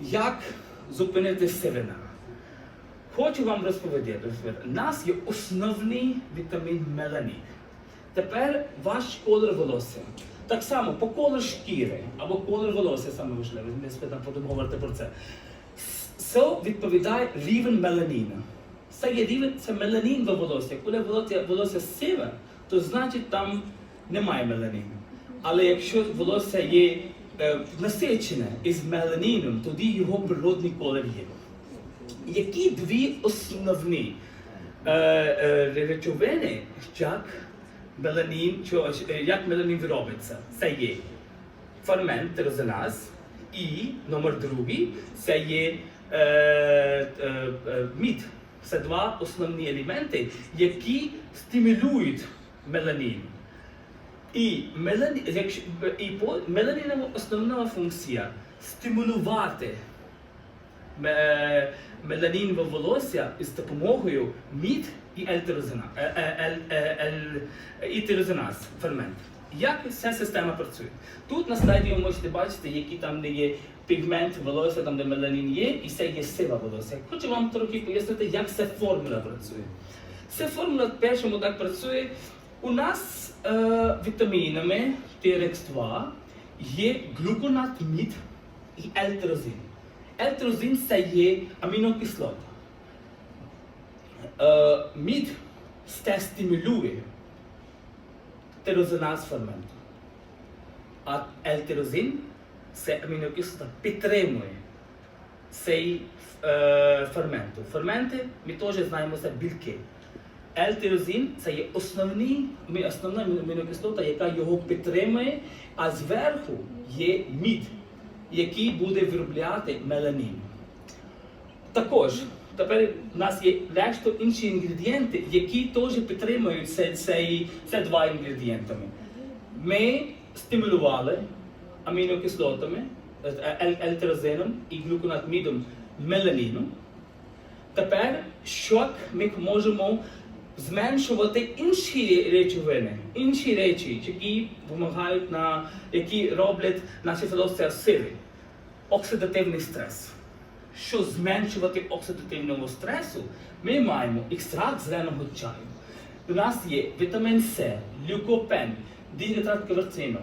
як зупинити сивина. Хочу вам розповідати. У нас є основний вітамін меланін. Тепер ваш колір волосся. Так само по колір шкіри або колір волосся саме важливе. Ми спитаємо потім говорити про це. Це відповідає рівень меланіну. Це є рівень, це меланін в волосся. Коли волосся, волосся сиве, то значить там немає меланіну. Але якщо волосся є насичене із меланіном, тоді його природний колір є. Які дві основні е, е, речовини, як меланін, що, е, як меланін робиться? Це є фермент резонанс і номер другий це є е, е, е, мід. Це два основні елементи, які стимулюють меланін. І, меланінова основна функція стимулювати ме- меланін волосся із допомогою мід і ельтерозина- е- е- е- фермент. Як ця система працює? Тут на слайді ви можете бачити, які там де є пігмент волосся, там де меланін є, і це є сива волосся. Хочу вам трохи пояснити, як ця формула працює. Ця формула в першому так працює. У нас е, вітамінами TRX2 є глюконат мід і ельтерозин. Ельтерозин це є амінокислота. Е, мід це стимулює тирозиназ ферменту. А ельтерозин це амінокислота підтримує цей е, ферменту. Ферменти ми теж знаємо це білки. L-тирозин це є основний, основна амінокислота, яка його підтримує, а зверху є мід, який буде виробляти меланін. Також тепер у нас є решта інші інгредієнти, які теж підтримують це, цей, це два інгредієнтами. Ми стимулювали амінокислотами, е, ель- ельтерозином і глюконатмідом меланіну. Тепер що ми можемо зменшувати інші речовини, інші речі, які допомагають на які роблять наші волосся сиві. Оксидативний стрес. Що зменшувати оксидативного стресу, ми маємо екстракт зеленого чаю. У нас є вітамін С, люкопен, дігідрат кварцину.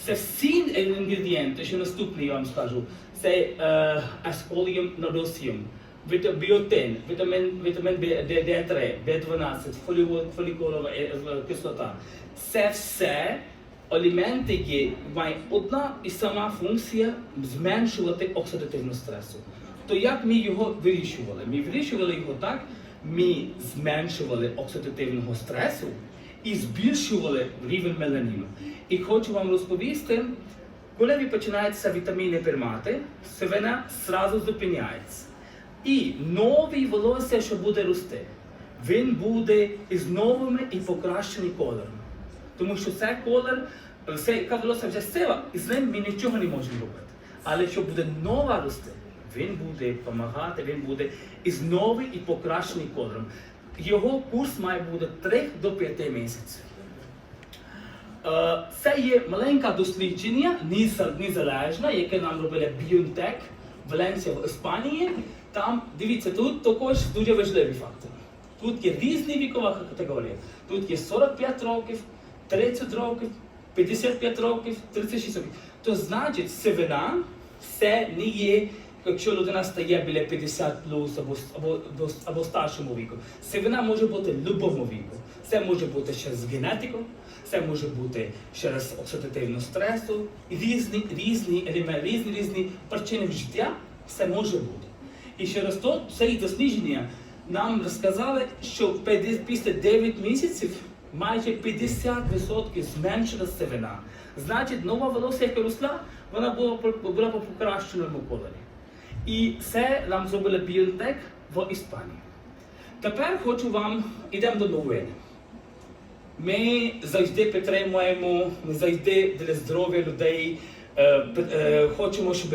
Це всі інгредієнти, що наступний я вам скажу. Це е, асоліум нодосіум, біотин, вітамін, вітамін Б- Д- Д3, Б12, фоліо- фолікулова кислота. Це все елементи є, має одна і сама функція зменшувати оксидативну стресу. То як ми його вирішували? Ми вирішували його так, ми зменшували оксидативного стресу і збільшували рівень меланіну. І хочу вам розповісти, коли починаєте вітаміни приймати, сивина зразу зупиняється. І новий волосся, що буде рости, він буде із новими і покращеним кольором. Тому що це колір, яка волосся вже сива, і з ним ми нічого не можемо робити. Але що буде нова рости, він буде допомагати, він буде із новий і покращений кольором. Його курс має бути 3 до 5 місяців. Е, Це є маленьке дослідження, неза- незалежне, яке нам робили BioNTech, Валенсія в Іспанії. Там, дивіться, тут також дуже важливі фактори. Тут є різні вікова категорія. Тут є 45 років, 30 років, 55 років, 36 років. То значить, сивина це не є, якщо людина стає біля 50 плюс або, або, або, старшому віку. Сивина може бути любому віку. Це може бути через генетику, це може бути через оксидативну стресу, різні, різні елементи, різні різні причини життя. Це може бути. І через то це дослідження нам розказали, що після 9 місяців майже 50% зменшила сивина. Значить, нова волосся, яка росла, вона була, була по покращеному кольорі. І це нам зробили BioNTech в Іспанії. Тепер хочу вам, ідемо до новини. Ми завжди підтримуємо, завжди для здоров'я людей, е, е, хочемо, щоб